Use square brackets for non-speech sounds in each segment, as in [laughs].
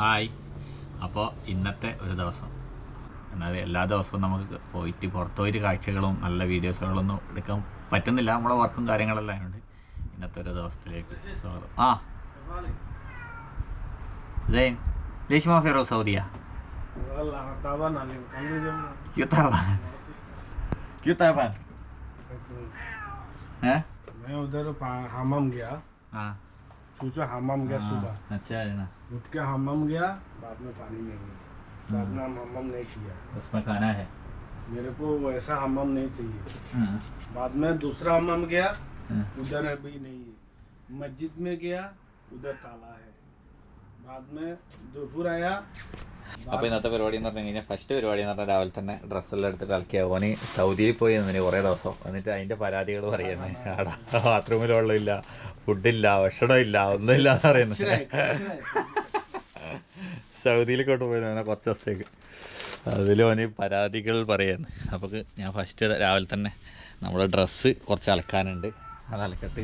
Hi. അപ്പോൾ ഇന്നത്തെ ഒരു ദിവസം. എന്നാൽ എല്ലാ ദിവസവും നമുക്ക് പോയിട്ട് പുറത്തു പോയിട്ട് കാഴ്ചകളും നല്ല വീഡിയോസുകളൊന്നും എടുക്കാൻ പറ്റുന്നില്ല. നമ്മളെ വർക്കും കാര്യങ്ങളെല്ലാം ആയതുകൊണ്ട് ഇന്നത്തെ ഒരു ദിവസത്തിലേക്ക് സ്വാഗതം. ആ. ജയൻ ലീഷ്മ ഫിറോ സൗദിയ? ഏ? मैं उधर ഗ്യാ. सोचा हमाम गया सुबह। हाँ, अच्छा है ना। उठ के हमाम गया बाद में पानी नहीं गया। बाद में हम हमाम नहीं किया। उसमें खाना है। मेरे को वैसा हमाम नहीं चाहिए। हाँ, बाद में दूसरा हमाम गया हाँ। उधर अभी नहीं है। मस्जिद में गया उधर ताला है। അപ്പൊ ഇന്നത്തെ പരിപാടി എന്ന് പറഞ്ഞു കഴിഞ്ഞാൽ ഫസ്റ്റ് പരിപാടി എന്ന് പറഞ്ഞാൽ രാവിലെ തന്നെ ഡ്രസ്സെല്ലാം എടുത്തിട്ട് കളിക്കുക ഓനി സൗദിയിൽ പോയി നിന്നിന് കുറേ ദിവസം. എന്നിട്ട് അതിന്റെ പരാതികൾ പറയുന്നേ ആടാ ബാത്റൂമിൽ വെള്ളമില്ല ഫുഡില്ല ഭക്ഷണമില്ല ഒന്നുമില്ല എന്ന് പറയുന്നത്. സൗദിയിലേക്കോട്ട് പോയി കുറച്ച് ദിവസത്തേക്ക്. അതിൽ ഓന് പരാതികൾ പറയുന്നു അപ്പോൾ ഞാൻ ഫസ്റ്റ് രാവിലെ തന്നെ നമ്മുടെ ഡ്രസ്സ് കുറച്ച് അലക്കാനുണ്ട്. അത് അലക്കട്ട്.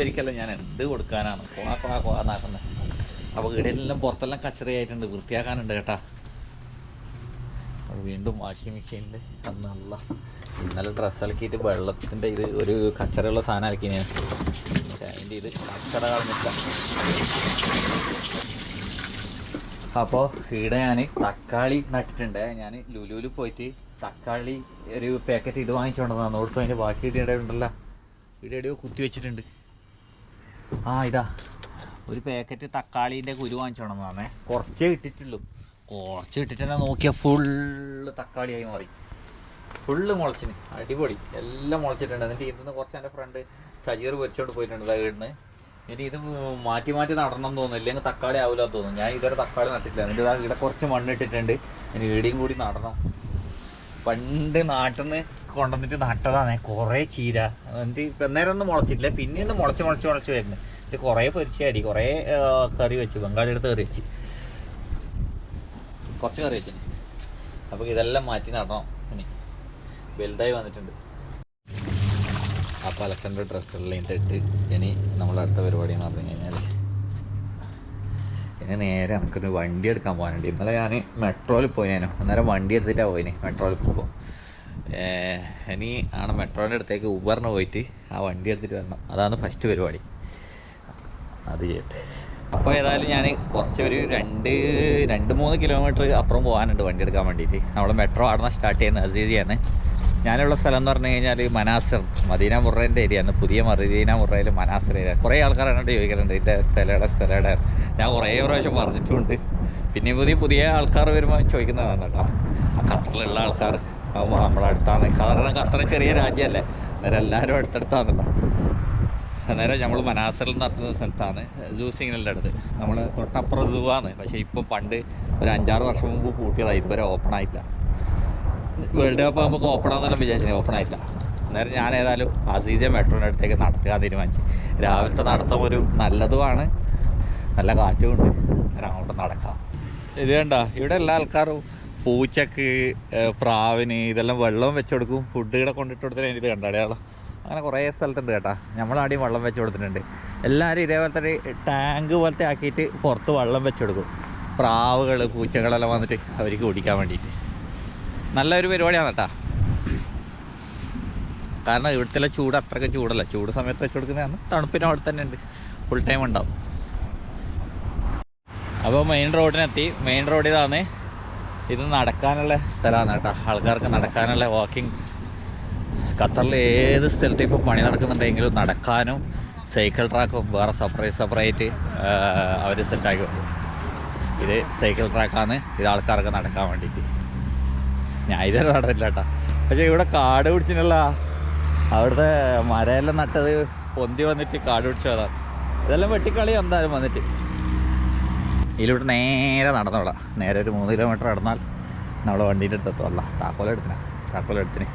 വരിക്കല്ല ഞാൻ എന്ത് കൊടുക്കാനാണ്? കോണ കോണ കോണാക്കുന്നത് അപ്പോൾ ഇടയിലെല്ലാം പുറത്തെല്ലാം കച്ചറയായിട്ടുണ്ട് വൃത്തിയാക്കാനുണ്ട് കേട്ടാ. വീണ്ടും വാഷിംഗ് മെഷീനിൽ അന്നല്ല ഇന്നലെ ഡ്രസ്സ് അലക്കിയിട്ട് വെള്ളത്തിന്റെ ഇത് ഒരു കച്ചറയുള്ള സാധനം അലക്കി ഞാൻ അതിന്റെ ഇത് കച്ചറ അപ്പോൾ ഇവിടെ ഞാൻ തക്കാളി നട്ടിട്ടുണ്ട്. ഞാൻ ലുലുവിൽ പോയിട്ട് തക്കാളി ഒരു പാക്കറ്റ് ഇത് വാങ്ങിച്ചുകൊണ്ടെന്നാണ് നോടുത്തു അതിന്റെ ബാക്കി ഇടയുണ്ടല്ലോ. ഇവിടെ എവിടെയോ കുത്തി വെച്ചിട്ടുണ്ട്. ആ ഇതാ. ഒരു പാക്കറ്റ് തക്കാളീന്റെ കുരു വാങ്ങിച്ചോണം പറഞ്ഞേ കുറച്ചേ ഇട്ടിട്ടുള്ളൂ. കുറച്ച് ഇട്ടിട്ട് തന്നെ നോക്കിയാൽ ഫുള്ള് തക്കാളിയായി മാറി. ഫുള്ള് മുളച്ചിന്. അടിപൊളി. എല്ലാം മുളച്ചിട്ടുണ്ട്. എന്നിട്ട് ഇതിന്ന് കുറച്ച് എന്റെ ഫ്രണ്ട് സജീർ പൊരിച്ചോണ്ട് പോയിട്ടുണ്ട്. വീടിന് ഇനി ഇത് മാറ്റി മാറ്റി നടണം തോന്നുന്നു. ഇല്ലെങ്കിൽ തക്കാളി ആവില്ല തോന്നുന്നു. ഞാൻ ഇതുവരെ തക്കാളി നട്ടിട്ടില്ല. എന്നിട്ട് ഇവിടെ കുറച്ച് മണ്ണിട്ടിട്ടുണ്ട് ഇനി ഇടിയും കൂടി നടണം. പണ്ട് നാട്ടിൽ നിന്ന് കൊണ്ടുവന്നിട്ട് നട്ടതാണ്. കുറേ ചീര. എന്നിട്ട് അന്നേരം നേരം ഒന്നും മുളച്ചിട്ടില്ല. പിന്നീട് മുളച്ച് മുളച്ച് മുളച്ച് വരുന്നത് എന്നിട്ട് കുറേ പൊരിച്ചടി കുറേ കറി വെച്ചു. ബംഗാളി എടുത്ത് കറി വെച്ച്. കുറച്ച് കറി വെച്ചു. അപ്പോൾ ഇതെല്ലാം മാറ്റി നടണം. ഇനി വലുതായി വന്നിട്ടുണ്ട്. അപ്പോൾ അലക്കന്റെ ഡ്രസ്സെല്ലാം ഇട്ടിട്ട് ഇനി നമ്മൾ അടുത്ത പരിപാടി എന്ന് പറഞ്ഞു കഴിഞ്ഞാൽ ഇനി നേരെ നമുക്കൊരു വണ്ടി എടുക്കാൻ പോകാനുണ്ട്. ഇന്നലെ ഞാൻ മെട്രോയിൽ പോയി ഞാനോ. അന്നേരം വണ്ടി എടുത്തിട്ടാണ് പോയിന്. മെട്രോയിൽ പോകുമ്പോൾ ഇനി ആണ് മെട്രോന്റെ അടുത്തേക്ക് ഊബറിന് പോയിട്ട് ആ വണ്ടി എടുത്തിട്ട് വരണം. അതാണ് ഫസ്റ്റ് പരിപാടി. അത് ചെയ്യട്ടെ. അപ്പോൾ ഏതായാലും ഞാൻ കുറച്ച് ഒരു രണ്ട് രണ്ട് മൂന്ന് കിലോമീറ്റർ അപ്പുറം പോകാനുണ്ട് വണ്ടി എടുക്കാൻ വേണ്ടിയിട്ട്. നമ്മൾ മെട്രോ ആടുന്ന സ്റ്റാർട്ട് ചെയ്യുന്നത് അസീസിയാണ്. ഞാനുള്ള സ്ഥലം എന്ന് പറഞ്ഞു കഴിഞ്ഞാൽ മനാസർ മദീന മുറേന്റെ ആണ്. പുതിയ മദീന മുറയിൽ മനാസർ ഏരിയ കുറേ ആൾക്കാർ എന്നോട് ചോദിക്കുന്നുണ്ട് ഇതിന്റെ സ്ഥലയുടെ സ്ഥലയുടെ ഞാൻ കുറേ പ്രാവശ്യം പറഞ്ഞിട്ടുമുണ്ട് പിന്നെ പുതിയ പുതിയ ആൾക്കാർ വരുമ്പോൾ ചോദിക്കുന്നതാണ് കേട്ടോ. ആ ഖത്തറിലുള്ള ആൾക്കാർ നമ്മളെ അടുത്താണ്. കാരണം അത്ര ചെറിയ രാജ്യമല്ലേ? അന്നേരം എല്ലാവരും അടുത്തടുത്താണല്ലോ അന്നേരം നമ്മൾ മനാസറിൽ നടത്തുന്ന സ്ഥലത്താണ്. സൂ സിഗ്നലിന്റെ അടുത്ത്. നമ്മൾ തൊട്ടപ്പുറം സൂ ആണ്. പക്ഷേ ഇപ്പം പണ്ട് ഒരു അഞ്ചാറ് വർഷം മുമ്പ് പൂട്ടിയതാണ് ഇതുവരെ ഓപ്പൺ ആയിട്ടില്ല. വേൾഡ് കപ്പ് നമുക്ക് ഓപ്പൺ ആണെന്നെല്ലാം വിചാരിച്ചു. ഓപ്പൺ ആയിട്ടില്ല. അന്നേരം ഞാൻ ഏതായാലും അസീജ മെട്രോന്റെ അടുത്തേക്ക് നടത്തുക തീരുമാനിച്ചു. രാവിലത്തെ നടത്തം ഒരു നല്ലതുമാണ്. നല്ല കാറ്റും ഉണ്ട്. അന്നേരം അങ്ങോട്ട് നടക്കാം. ഇത് കണ്ട? ഇവിടെ എല്ലാ ആൾക്കാരും പൂച്ചക്ക് പ്രാവിന് ഇതെല്ലാം വെള്ളം വെച്ച് കൊടുക്കും ഫുഡ് ഇവിടെ കൊണ്ടിട്ട് കൊടുത്തിട്ട് ഇത് കണ്ട അടയാളം അങ്ങനെ കുറേ സ്ഥലത്തുണ്ട് കേട്ടാ. നമ്മളാടെയും വെള്ളം വെച്ച് കൊടുത്തിട്ടുണ്ട് എല്ലാവരും ഇതേപോലത്തെ ടാങ്ക് പോലത്തെ ആക്കിയിട്ട് പുറത്ത് വെള്ളം വെച്ച് കൊടുക്കും പ്രാവുകൾ പൂച്ചകളെല്ലാം വന്നിട്ട് അവർക്ക് കുടിക്കാൻ വേണ്ടിയിട്ട്. നല്ലൊരു പരിപാടിയാണ് കേട്ടാ. കാരണം ഇവിടുത്തെ ചൂട് അത്രയ്ക്ക് ചൂടല്ല. ചൂട് സമയത്ത് വെച്ച് കൊടുക്കുന്നതാണ് തണുപ്പിനും അവിടെ തന്നെ ഉണ്ട്. ഫുൾ ടൈം ഉണ്ടാവും. അപ്പോൾ മെയിൻ റോഡിനെത്തി മെയിൻ റോഡ് ഇതാണ് ഇത് നടക്കാനുള്ള സ്ഥലമാണ് കേട്ടോ. ആൾക്കാർക്ക് നടക്കാനുള്ള വാക്കിംഗ് ഖത്തറിൽ ഏത് സ്ഥലത്ത് ഇപ്പോൾ പണി നടക്കുന്നുണ്ടെങ്കിലും നടക്കാനും സൈക്കിൾ ട്രാക്കും വേറെ സെപ്പറേറ്റ് സെപ്പറേറ്റ് അവർ സെറ്റാക്കി വെക്കും. ഇത് സൈക്കിൾ ട്രാക്കാണ് ഇത് ആൾക്കാർക്ക് നടക്കാൻ വേണ്ടിയിട്ട്. ഞാൻ ഇതുവരെ നടന്നില്ല കേട്ടോ. പക്ഷേ ഇവിടെ കാട് പിടിച്ചിട്ടുള്ള അവിടുത്തെ മരയെല്ലാം നട്ടത് പൊന്തി വന്നിട്ട് കാട് പിടിച്ചതാണ്. ഇതെല്ലാം വെട്ടിക്കളി എന്തായാലും വന്നിട്ട്. ഇതിലൂടെ നേരെ നടന്നോളാം. നേരെ ഒരു മൂന്ന് കിലോമീറ്റർ നടന്നാൽ നമ്മൾ വണ്ടീന്റെ അടുത്ത് എത്തുമല്ല താക്കോലെടുത്തിന താക്കോലെടുത്തിന്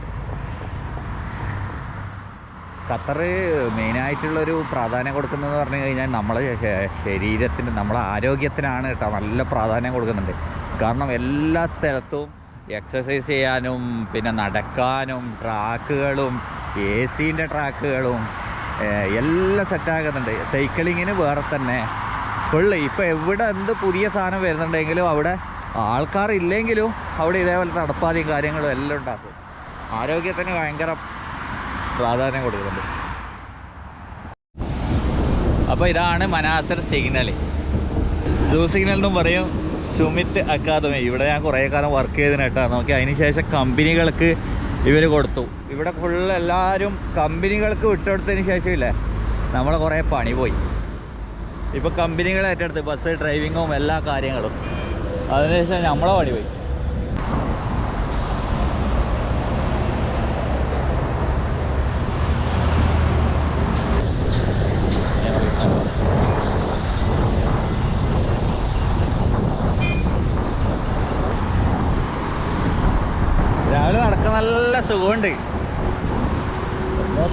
ഖത്തർ മെയിനായിട്ടുള്ളൊരു പ്രാധാന്യം കൊടുക്കുന്നതെന്ന് പറഞ്ഞു കഴിഞ്ഞാൽ നമ്മളെ ശരീരത്തിന് നമ്മളെ ആരോഗ്യത്തിനാണ് കേട്ടോ നല്ല പ്രാധാന്യം കൊടുക്കുന്നുണ്ട്. കാരണം എല്ലാ സ്ഥലത്തും എക്സസൈസ് ചെയ്യാനും പിന്നെ നടക്കാനും ട്രാക്കുകളും എ സീന്റെ ട്രാക്കുകളും എല്ലാം സെറ്റാക്കുന്നുണ്ട്. സൈക്കിളിങ്ങിന് വേറെ തന്നെ ഫുള്ള് ഇപ്പം എവിടെ എന്ത് പുതിയ സാധനം വരുന്നുണ്ടെങ്കിലും അവിടെ ആൾക്കാരില്ലെങ്കിലും അവിടെ ഇതേപോലെ നടപ്പാതെയും കാര്യങ്ങളും എല്ലാം ഉണ്ടാക്കും. ആരോഗ്യത്തിന് ഭയങ്കര പ്രാധാന്യം കൊടുക്കുന്നുണ്ട്. അപ്പോൾ ഇതാണ് മനാസർ സിഗ്നൽ. ജൂ സിഗ്നൽ എന്നും പറയും സുമിത് അക്കാദമി. ഇവിടെ ഞാൻ കുറേ കാലം വർക്ക് ചെയ്തതിന് നോക്കി അതിന് ശേഷം കമ്പനികൾക്ക് ഇവർ കൊടുത്തു. ഇവിടെ ഫുള്ള് എല്ലാവരും കമ്പനികൾക്ക് വിട്ടുകൊടുത്തതിന് ശേഷമില്ലേ? നമ്മൾ കുറേ പണി പോയി. ഇപ്പോൾ കമ്പനികൾ ഏറ്റെടുത്ത് ബസ് ഡ്രൈവിങ്ങും എല്ലാ കാര്യങ്ങളും. അതിനുശേഷം നമ്മളെ പണി പോയി. രാവിലെ നടക്കാൻ നല്ല സുഖമുണ്ട്.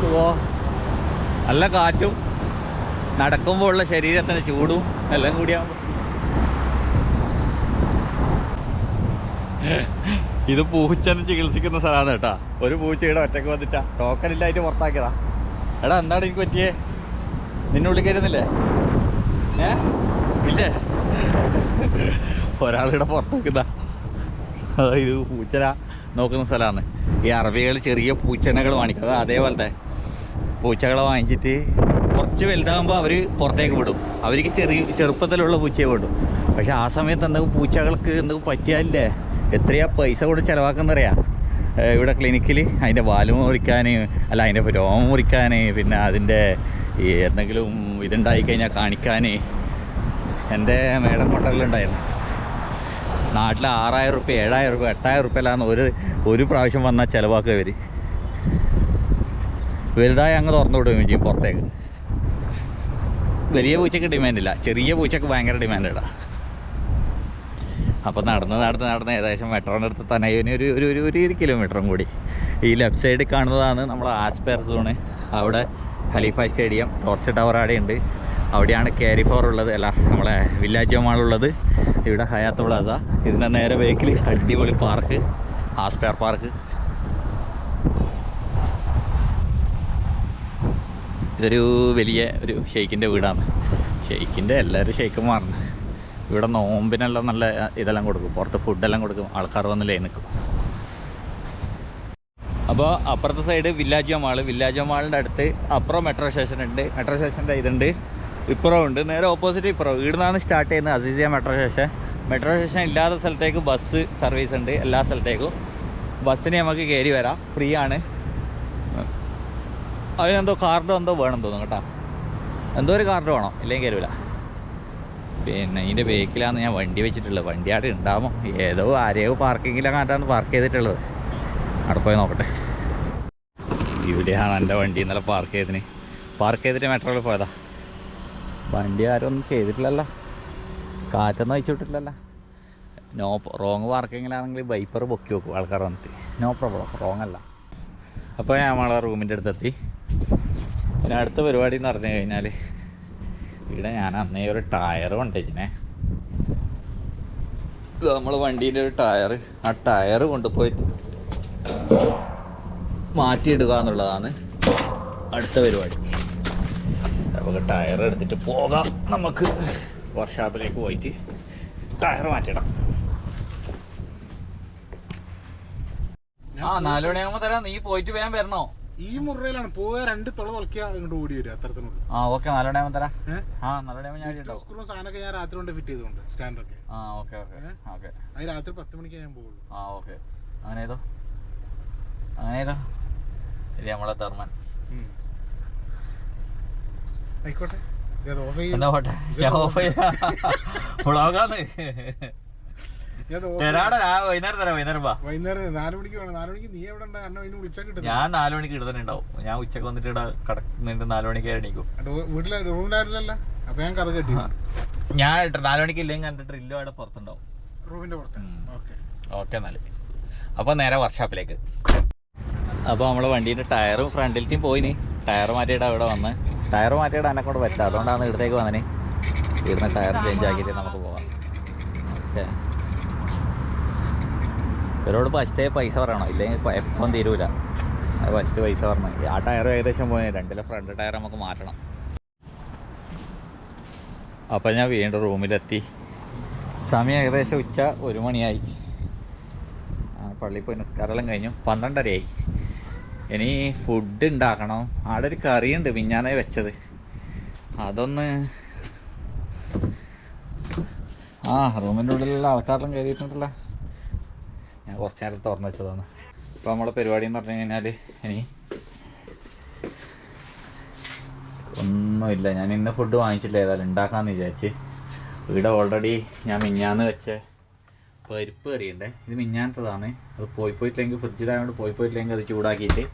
സുഖോ? നല്ല കാറ്റും. നടക്കുമ്പോൾ ഉള്ള ശരീരത്തിന് ചൂടും എല്ലാം കൂടിയാകുമ്പോൾ ഇത് പൂച്ചനെ ചികിത്സിക്കുന്ന സ്ഥലമാണ് കേട്ടാ. ഒരു പൂച്ചയുടെ ഒറ്റയ്ക്ക് വന്നിട്ടാ. ടോക്കൺ ഇല്ലായിട്ട് പുറത്താക്കിയതാ. എടാ എന്താണ് എനിക്ക് പറ്റിയേ? നിന്നെ വിളിക്കരുന്നില്ലേ ഏ? ഇല്ലേ? ഒരാളിവിടെ പുറത്താക്കുന്ന. ഇത് പൂച്ചന നോക്കുന്ന സ്ഥലമാണ്. ഈ അറബികൾ ചെറിയ പൂച്ചനകൾ വാങ്ങിക്കും അത് അതേപോലത്തെ പൂച്ചകളെ വാങ്ങിച്ചിട്ട് കുറച്ച് വലുതാകുമ്പോൾ അവർ പുറത്തേക്ക് വിടും. അവർക്ക് ചെറിയ ചെറുപ്പത്തിലുള്ള പൂച്ചയെ വിടും. പക്ഷെ ആ സമയത്ത് എന്തെങ്കിലും പൂച്ചകൾക്ക് എന്തെങ്കിലും പറ്റിയാലേ എത്രയാ പൈസ കൂടെ ചിലവാക്കുന്നറിയാം. ഇവിടെ ക്ലിനിക്കിൽ അതിന്റെ വാൽ മുറിക്കാൻ അല്ല അതിന്റെ രോമം മുറിക്കാൻ പിന്നെ അതിന്റെ ഈ എന്തെങ്കിലും ഇതുണ്ടായി കഴിഞ്ഞാൽ കാണിക്കാൻ എന്റെ മേഡം ഹോട്ടലിലുണ്ടായിരുന്നു നാട്ടിൽ ആറായിരം റുപ്യ ഏഴായിരം റുപ്യ എട്ടായിരം റുപ്യയിലാണ് ഒരു ഒരു പ്രാവശ്യം വന്നാൽ ചിലവാക്കുക ഇവർ വലുതായി അങ്ങ് തുറന്നു വിടുകയും ചെയ്യും പുറത്തേക്ക്. വലിയ പൂച്ചയ്ക്ക് ഡിമാൻഡില്ല ചെറിയ പൂച്ചയ്ക്ക് ഭയങ്കര ഡിമാൻഡാണ് അപ്പോൾ നടന്ന് നടന്ന് നടന്ന് ഏകദേശം മെട്രോന്റെ അടുത്ത് തന്നെ ഒരു ഒരു ഒരു ഒരു കിലോമീറ്ററും കൂടി. ഈ ലെഫ്റ്റ് സൈഡിൽ കാണുന്നതാണ് നമ്മുടെ ആസ്പെയർ സോണ് അവിടെ ഖലീഫ സ്റ്റേഡിയം ടോർച്ച് ടവർ അവിടെ ഉണ്ട് അവിടെയാണ് കാരി ഫോർ ഉള്ളത്. അല്ല നമ്മളെ വില്ലാജ് മാളുള്ളത് ഇവിടെ ഹയാത്ത് പ്ലാസ ഇതിന്റെ നേരെ ബേക്കിൽ അടിപൊളി പാർക്ക് ആസ്പെയർ പാർക്ക് ഇതൊരു വലിയ ഒരു ഷെയ്ക്കിന്റെ വീടാണ്. ഷെയ്ക്കിന്റെ എല്ലാവരും ഷെയ്ക്കുമാറാണ് ഇവിടെ നോമ്പിനെല്ലാം നല്ല ഇതെല്ലാം കൊടുക്കും. പുറത്ത് ഫുഡെല്ലാം കൊടുക്കും. ആൾക്കാർ വന്ന് ലൈൻ നിൽക്കും. അപ്പോൾ അപ്പുറത്തെ സൈഡ് വില്ലാജ് മാൾ വില്ലാജ് മാളിന്റെ അടുത്ത് അപ്പുറം മെട്രോ സ്റ്റേഷൻ ഉണ്ട്. മെട്രോ സ്റ്റേഷന്റെ ഇതുണ്ട്. ഇപ്പുറം ഉണ്ട്. നേരെ ഓപ്പോസിറ്റ് ഇപ്പുറം. ഇവിടുന്നാണ് സ്റ്റാർട്ട് ചെയ്യുന്നത്. Aziziya metro station metro station ഇല്ലാത്ത സ്ഥലത്തേക്ക് ബസ് സർവീസ് ഉണ്ട്. എല്ലാ സ്ഥലത്തേക്കും. ബസ്സിന് നമുക്ക് കയറി വരാം. ഫ്രീ ആണ്. അതിനെന്തോ കാർഡോ എന്തോ വേണം തോന്നുന്നു കേട്ടോ. എന്തോ ഒരു കാർഡ് വേണം ഇല്ലെങ്കിൽ കയറില്ല പിന്നെ ഇതിന്റെ ബേക്കിലാണ് ഞാൻ വണ്ടി വെച്ചിട്ടുള്ളത്. വണ്ടി അവിടെ ഉണ്ടാവുമോ ഏതോ ആരെയോ പാർക്കിങ്ങിലാണ് പാർക്ക് ചെയ്തിട്ടുള്ളത്. അവിടെ പോയി നോക്കട്ടെ. ഇവിടെയാണ് എന്റെ വണ്ടി ഇന്നലെ പാർക്ക് ചെയ്തതിന്. പാർക്ക് ചെയ്തിട്ട് മെട്രോയിൽ പോയതാ. വണ്ടി ആരും ഒന്നും ചെയ്തിട്ടില്ലല്ലോ. കാറ്റൊന്നും അയച്ചു നോ റോങ് പാർക്കിങ്ങിലാണെങ്കിൽ ബൈപ്പർ പൊക്കി വെക്കും ആൾക്കാർ വന്നിട്ട്. നോ പ്രോബ്ലം റോങ് അല്ല. അപ്പോൾ ഞാൻ നമ്മളെ റൂമിന്റെ അടുത്തെത്തി. പിന്നെ അടുത്ത പരിപാടി എന്ന് പറഞ്ഞു കഴിഞ്ഞാൽ ഇവിടെ ഞാൻ അന്നേ ഒരു ടയർ കൊണ്ടുവച്ചിനെ. നമ്മൾ വണ്ടീന്റെ ഒരു ടയർ ആ ടയർ കൊണ്ടുപോയിട്ട് മാറ്റിയിടുക എന്നുള്ളതാണ് അടുത്ത പരിപാടി. നമുക്ക് ടയർ എടുത്തിട്ട് പോകാം. നമുക്ക് വർക്ക്ഷോപ്പിലേക്ക് പോയിട്ട് ടയർ മാറ്റിയിടാം. ആ നാല് മണിയാകുമ്പോൾ തരാം. നീ പോയിട്ട് വേഗം വരണോ? ഈ മുറിയിലാണ്. പോയ രണ്ട് തുള തുളക്കിയാ ഇങ്ങോട്ട് ഓടി വരും അത്രത്തിനുള്ളൂ ആ ഓക്കെ. നല്ല മണിയാകുമ്പോൾ തരാം. ആ നല്ല മണിയാകുമ്പോൾ ഞാൻ സ്ക്രൂ സാധനമൊക്കെ ഞാൻ രാത്രി കൊണ്ട് ഫിറ്റ് ചെയ്തുകൊണ്ട് സ്റ്റാൻഡൊക്കെ. ആ ഓക്കെ ഓക്കെ. ഓക്കെ. അത് രാത്രി പത്ത് മണിക്ക് ഞാൻ പോകുള്ളൂ ആ ഓക്കെ. അങ്ങനെ ഏതോ അങ്ങനെ ഏതോ ഇത് നമ്മളെ ധർമ്മൻ. ഉം. ആയിക്കോട്ടെ. ഓഫ് ചെയ്യും. ഓഫ് ചെയ്യാം വ്ളോഗാന്ന് ഞാൻ ഓഫ് തരാടാ ഞാൻ വൈകുന്നേരം വൈകുന്നേരം വാ. വൈകുന്നേരം നാല് മണിക്ക് വേണം. നാല് മണിക്ക് നീ എവിടെ ഉണ്ട്? അന്നെ അതിന് വിളിച്ചാൽ കിട്ടും ഞാൻ നാല് മണിക്ക് ഇവിടെ തന്നെ ഉണ്ടാവും. ഞാൻ ഉച്ചയ്ക്ക് വന്നിട്ട് ഇവിടെ കിടക്കുന്നുണ്ട് നാല് മണിക്ക് എണീക്കും. വീട്ടിലെ അപ്പൊ ഞാൻ കഥ കെട്ടി. ഞാൻ നാല് മണിക്ക് ഇല്ലെങ്കിൽ കണ്ടിട്ട് ഡ്രില്ലും അവിടെ പുറത്തുണ്ടാവും. റൂമിന്റെ പുറത്ത്. ഓക്കെ. ഓക്കെ അപ്പോൾ നേരെ വർക്ക്ഷോപ്പിലേക്ക് അപ്പോൾ നമ്മൾ വണ്ടീന്റെ ടയറും ഫ്രണ്ടിലത്തെയും പോയിനി ടയർ മാറ്റിയിട്ട് അവിടെ വന്ന്. ടയർ മാറ്റിയിട്ട് എന്നെ കൊണ്ട് പറ്റില്ല അതുകൊണ്ടാണ് ഇവിടത്തേക്ക് വന്നിന്. ഇവിടുന്ന് ടയർ ചേഞ്ച് ആക്കിയിട്ട് നമുക്ക് പോവാം. ഓക്കെ. ഇവരോട് ഫസ്റ്റേ പൈസ പറയണം. ഇല്ലെങ്കിൽ എപ്പം തീരൂല. ഫസ്റ്റ് പൈസ പറഞ്ഞു. ആ ടയർ ഏകദേശം പോയി. രണ്ടിലെ ഫ്രണ്ട് ടയർ നമുക്ക് മാറ്റണം. അപ്പോൾ ഞാൻ വീണ്ടും റൂമിലെത്തി. സമയം ഏകദേശം ഉച്ച ഒരു മണിയായി. ആ, പള്ളിയിൽ പോയി നിസ്കാരമെല്ലാം കഴിഞ്ഞു. പന്ത്രണ്ടരയായി. ഇനി ഫുഡ് ഉണ്ടാക്കണം. അവിടെ ഒരു കറിയുണ്ട് മിഞ്ഞാനായി വെച്ചത്. അതൊന്ന് ആ റൂമിന്റെ ഉള്ളിലുള്ള ആൾക്കാരെല്ലാം കയറിയിട്ടുണ്ടല്ലോ. ഞാൻ കുറച്ച് നേരം തുറന്നു വെച്ചതാണ്. ഇപ്പോൾ നമ്മുടെ പരിപാടി എന്ന് പറഞ്ഞു കഴിഞ്ഞാൽ ഇനി ഒന്നുമില്ല. ഞാൻ ഇന്ന് ഫുഡ് വാങ്ങിച്ചില്ല ഏതായാലും ഉണ്ടാക്കാമെന്ന് വിചാരിച്ച്. ഇവിടെ ഓൾറെഡി ഞാൻ മിഞ്ഞാന്ന് വെച്ച പരിപ്പ് കറിയുണ്ട്. ഇത് മിഞ്ഞാത്തതാണ് അത് പോയി പോയിട്ടില്ലെങ്കിൽ ഫ്രിഡ്ജിലായതുകൊണ്ട് പോയി പോയിട്ടില്ലെങ്കിൽ അത് ചൂടാക്കിയിട്ട്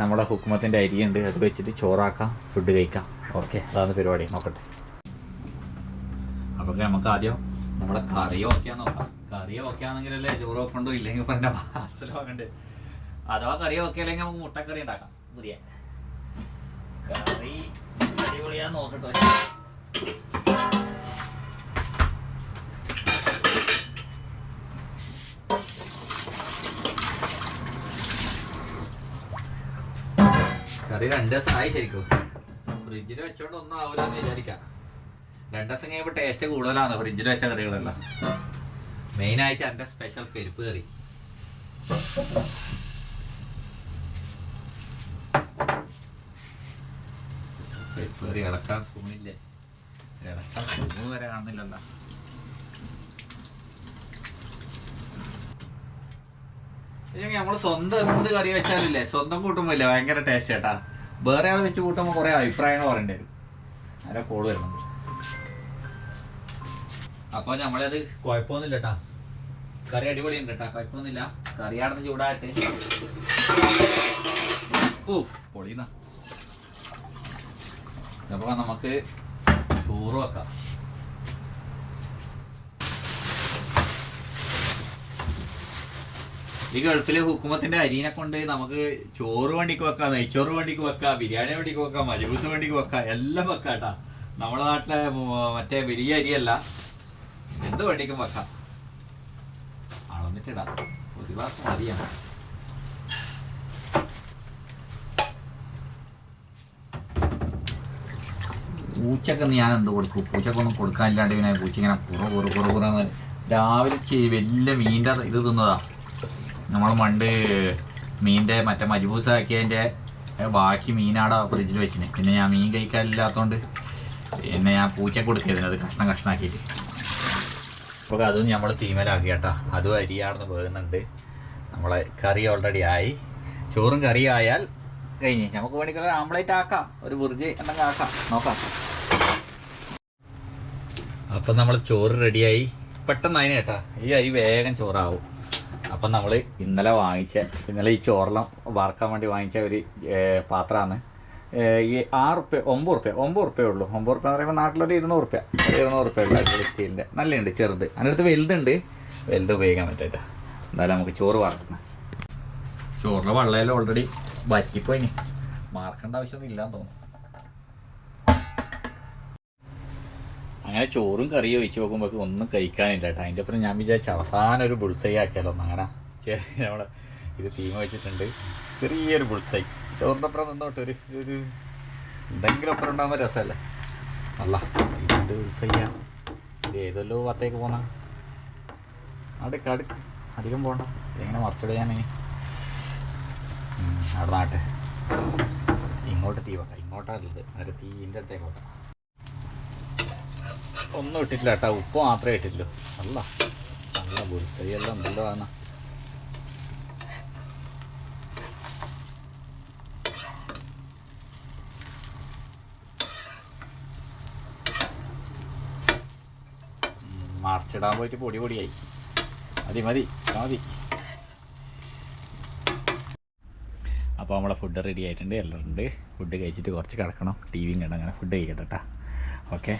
നമ്മുടെ ഹുക്കുമത്തിന്റെ അരിയുണ്ട്. അത് വെച്ചിട്ട് ചോറാക്കാം ഫുഡ് കഴിക്കാം. ഓക്കെ അതാണ് പരിപാടി. നോക്കട്ടെ. അപ്പോൾ നമുക്ക് ആദ്യം നമ്മുടെ കറി ഓക്കെയാന്ന് നോക്കാം. കറി ഓക്കെ ആണെങ്കിലല്ലേ ചോറ് വെക്കണ്ടോ? ഇല്ലെങ്കിൽ പറഞ്ഞ പാർസൽ വാങ്ങണ്ടേ. അഥവാ കറി ഓക്കെ അല്ലെങ്കിൽ നമുക്ക് മുട്ടക്കറി ഉണ്ടാക്കാം. പുതിയ. കറി അടിപൊളിയാ നോക്കട്ടെ. കറി രണ്ട് ദിവസം ആയി ശരിക്കും. ഫ്രിഡ്ജിൽ വെച്ചോണ്ട് ഒന്നും ആവില്ല എന്ന് വിചാരിക്കാം. രണ്ട് ദിവസം കഴിയുമ്പോൾ ടേസ്റ്റ് കൂടുതലാണ് ഫ്രിഡ്ജിൽ വെച്ച കറികളെല്ലാം. മെയിനായിട്ട് എന്റെ സ്പെഷ്യൽ പെരുപ്പ് കറി. പെരുപ്പ് കറി ഇളക്കാൻ സ്പൂണില്ലേ ഇളക്കാൻ സ്പൂൺ വരെ കാണുന്നില്ലല്ലോ. നമ്മൾ സ്വന്തം എന്ത് കറി വെച്ചാലില്ലേ സ്വന്തം കൂട്ടുമ്പോ ഇല്ലേ ഭയങ്കര ടേസ്റ്റ് ചേട്ടാ വേറെ ആൾ വെച്ച് കൂട്ടുമ്പോൾ കുറെ അഭിപ്രായങ്ങൾ പറയേണ്ടി വരും. ആരാ കോൾ വരുന്നുണ്ട് അപ്പൊ നമ്മളത് കുഴപ്പമൊന്നുമില്ല കേട്ടാ കറി അടിപൊളിയുണ്ട് കേട്ടാ കുഴപ്പമൊന്നുമില്ല കറി ആടുന്ന് ചൂടായിട്ട് ഓ പൊളിയുന്ന. അപ്പൊ നമുക്ക് ചോറ് വെക്കാം. ഈ ഗൾഫിലെ ഹുക്കുമത്തിന്റെ അരിനെ കൊണ്ട് നമുക്ക് ചോറ് വണ്ടിക്ക് വെക്കാം നെയ്ച്ചോറ് വണ്ടിക്ക് വെക്കാം ബിരിയാണി വണ്ടിക്ക് വെക്കാം മജബൂസ് വണ്ടിക്ക് വെക്കാം എല്ലാം വെക്കാം കേട്ടാ നമ്മുടെ നാട്ടിലെ മറ്റേ വലിയ അരിയല്ല. എന്ത് വണ്ടിക്കും വെക്കാം? അളന്നിട്ടിടാം ഒരു ഗ്ലാസ് മതിയാണ് പൂച്ചക്ക് ഞാൻ എന്ത് കൊടുക്കും? പൂച്ചക്കൊന്നും കൊടുക്കാനില്ലാണ്ട് പിന്നെ പൂച്ച ഇങ്ങനെ കുറ കുറ കുറ കുറന്ന് രാവിലെ വലിയ മീന്റെ ഇത് തിന്നതാ. നമ്മൾ പണ്ട് മീന്റെ മറ്റേ മജ്ബൂസ് ആക്കിയതിന്റെ ബാക്കി മീനാടെ ഫ്രിഡ്ജിൽ വെച്ചിന്. പിന്നെ ഞാൻ മീൻ കഴിക്കാനില്ലാത്തതുകൊണ്ട് പിന്നെ ഞാൻ പൂച്ച കൊടുക്കിയതിന് അത് കഷ്ണം കഷ്ണാക്കിയിട്ട്. അപ്പോൾ അതും നമ്മൾ തീമലാക്കി കേട്ടോ അതും അരിയാണെന്ന് പോകുന്നുണ്ട് നമ്മളെ കറി ഓൾറെഡി ആയി. ചോറും കറി ആയാൽ കഴിഞ്ഞ്. നമുക്ക് വേണമെങ്കിൽ ഒരു ആംപ്ലേറ്റ് ആക്കാം. ഒരു ബുർജി എന്തെങ്കിലും ആക്കാം. നോക്കാം. അപ്പം നമ്മൾ ചോറ് റെഡിയായി പെട്ടെന്ന് അതിന് കേട്ടാ. ഈ അരി വേഗം ചോറാവും. അപ്പം നമ്മൾ ഇന്നലെ വാങ്ങിച്ച ഇന്നലെ ഈ ചോറെല്ലാം വറക്കാൻ വേണ്ടി വാങ്ങിച്ച ഒരു പാത്രമാണ്. ആറ് റുപ്യ ഒമ്പത് റുപ്യ ഒമ്പത് റുപ്യ ഉള്ളൂ. ഒമ്പത് റുപ്യ എന്ന് പറയുമ്പോൾ നാട്ടിലൊരു ഇരുന്നൂറ് റുപ്യ. ഇരുന്നൂറ് റുപ്യ ഉള്ളൂ സ്റ്റീലിന്റെ നല്ലുണ്ട് ചെറുത്. അതിനടുത്ത് വലുതുണ്ട്. വലുത് ഉപയോഗിക്കാൻ പറ്റില്ല എന്തായാലും നമുക്ക് ചോറ് വാർക്കുന്നത് ചോറിന്റെ വെള്ളമെല്ലാം ഓൾറെഡി വറ്റിപ്പോയിന്. മാർക്കേണ്ട ആവശ്യമൊന്നും ഇല്ലാന്ന് തോന്നുന്നു. അങ്ങനെ ചോറും കറിയും ഒഴിച്ച് നോക്കുമ്പോൾ ഒന്നും കഴിക്കാനില്ല കേട്ടോ. അതിന്റെ അപ്പുറം ഞാൻ വിചാരിച്ച അവസാനം ഒരു ബുൾസൈ ആക്കിയാലോ. അങ്ങനെ നമ്മുടെ ഇത് തീമ വെച്ചിട്ടുണ്ട്. ചെറിയൊരു ബുൾസൈ ചോറിന്റെ അപ്പുറം നിന്നോട്ട് ഒരു ഒരു എന്തെങ്കിലും അപ്പുറം ഉണ്ടാകുമ്പോൾ രസമല്ലേ? അല്ല എന്ത് ബുൾസൈയാ ഇത് ഏതല്ലോ ഭാഗത്തേക്ക് പോന്ന? അടുക്ക് അടുക്ക്. അധികം പോണ്ട. ഇതെങ്ങനെ ഇനി അവിടെ നാട്ടെ. ഇങ്ങോട്ട് തീ വെക്കാം. ഇങ്ങോട്ടല്ലത് നേരെ തീന്റെ അടുത്തേക്ക് വെക്കാം. ഒന്നും ഇട്ടിട്ടില്ല കേട്ടോ. ഉപ്പ് മാത്രമേ ഇട്ടില്ലൂ അല്ല നല്ല എല്ലാം നല്ലതാണ് മറിച്ചിടാൻ പോയിട്ട് പൊടി പൊടിയായി. മതി മതി മതി. അപ്പോൾ നമ്മളെ ഫുഡ് റെഡി ആയിട്ടുണ്ട് എല്ലാം ഉണ്ട്. ഫുഡ് കഴിച്ചിട്ട് കുറച്ച് കിടക്കണം. ടി വിയും കണ്ട് അങ്ങനെ ഫുഡ് കഴിക്കട്ടെ കേട്ടോ ഓക്കെ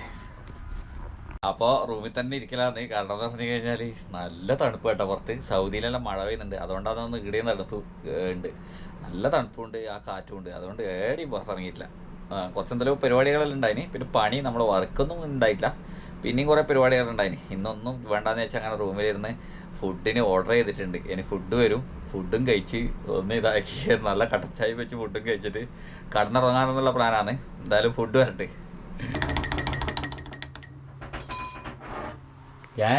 അപ്പോൾ റൂമിൽ തന്നെ ഇരിക്കലാന്ന്. കാരണം എന്താ പറഞ്ഞു കഴിഞ്ഞാൽ നല്ല തണുപ്പ് കേട്ടോ പുറത്ത്. സൗദിയിലെല്ലാം മഴ പെയ്യുന്നുണ്ട്. അതുകൊണ്ടാണ് അതൊന്ന് ഇടിയും തണുപ്പ് ഉണ്ട്. നല്ല തണുപ്പുണ്ട് ആ കാറ്റും ഉണ്ട്. അതുകൊണ്ട് ഏടിയും പുറത്തിറങ്ങിയിട്ടില്ല. ആ, കുറച്ച് എന്തെങ്കിലും പരിപാടികളെല്ലാം ഉണ്ടായിന്. പിന്നെ പണി നമ്മൾ വർക്കൊന്നും ഉണ്ടായിട്ടില്ല. പിന്നെയും കുറേ പരിപാടികളുണ്ടായിന് ഇന്നൊന്നും വേണ്ടാന്ന് വെച്ചാൽ അങ്ങനെ റൂമിലിരുന്ന് ഫുഡിന് ഓർഡർ ചെയ്തിട്ടുണ്ട്. ഇനി ഫുഡ് വരും. ഫുഡും കഴിച്ച് ഒന്ന് ഇതാക്കി. നല്ല കട്ടച്ചായി വെച്ച് ഫുഡും കഴിച്ചിട്ട് കടന്നിറങ്ങാനെന്നുള്ള പ്ലാനാണ് എന്തായാലും ഫുഡ് വരട്ടെ. ഏ?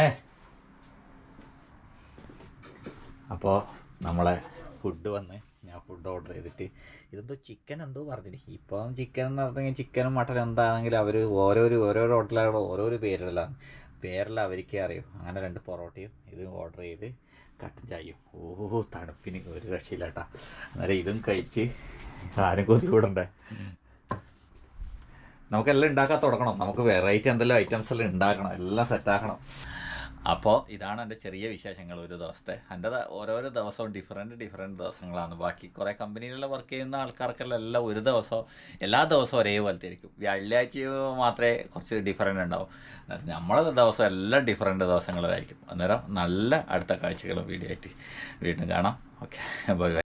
അപ്പോൾ നമ്മളെ ഫുഡ് വന്ന് ഞാൻ ഫുഡ് ഓർഡർ ചെയ്തിട്ട് ഇതെന്തോ ചിക്കൻ എന്തോ പറഞ്ഞിട്ട് ഇപ്പോൾ ചിക്കൻ എന്ന് പറഞ്ഞെങ്കിൽ ചിക്കനും മട്ടനും എന്താണെങ്കിലും അവർ ഓരോ ഓരോരോ ഹോട്ടലുകൾ ഓരോ പേരിലാണ് പേരെല്ലാം അവർക്കേ അറിയും. അങ്ങനെ രണ്ട് പൊറോട്ടയും ഇത് ഓർഡർ ചെയ്ത് കട്ടൻ ചായയും. ഓ തണുപ്പിന് ഒരു രക്ഷയില്ല കേട്ടാ അന്നേരം ഇതും കഴിച്ച് ആരും കൊതി കൂടണ്ടേ? നമുക്കെല്ലാം ഉണ്ടാക്കാൻ തുടങ്ങണം. നമുക്ക് വെറൈറ്റി എന്തെല്ലാം ഐറ്റംസ് എല്ലാം ഉണ്ടാക്കണം. എല്ലാം സെറ്റാക്കണം അപ്പോൾ ഇതാണ് എന്റെ ചെറിയ വിശേഷങ്ങൾ ഒരു ദിവസത്തെ. എന്റെ ഓരോരോ ദിവസവും ഡിഫറെന്റ് ഡിഫറെന്റ് ദിവസങ്ങളാണ്. ബാക്കി കുറേ കമ്പനികളിൽ വർക്ക് ചെയ്യുന്ന ആൾക്കാർക്കെല്ലാം എല്ലാം ഒരു ദിവസവും എല്ലാ ദിവസവും ഒരേപോലത്തെ ആയിരിക്കും വെള്ളിയാഴ്ച മാത്രമേ കുറച്ച് ഡിഫറെന്റ് ഉണ്ടാവും. നമ്മളെ ദിവസം എല്ലാം ഡിഫറെന്റ് ദിവസങ്ങളായിരിക്കും. അന്നേരം നല്ല അടുത്ത കാഴ്ചകളും വീഡിയോ ആയിട്ട് വീണ്ടും കാണാം. Okay bye [laughs]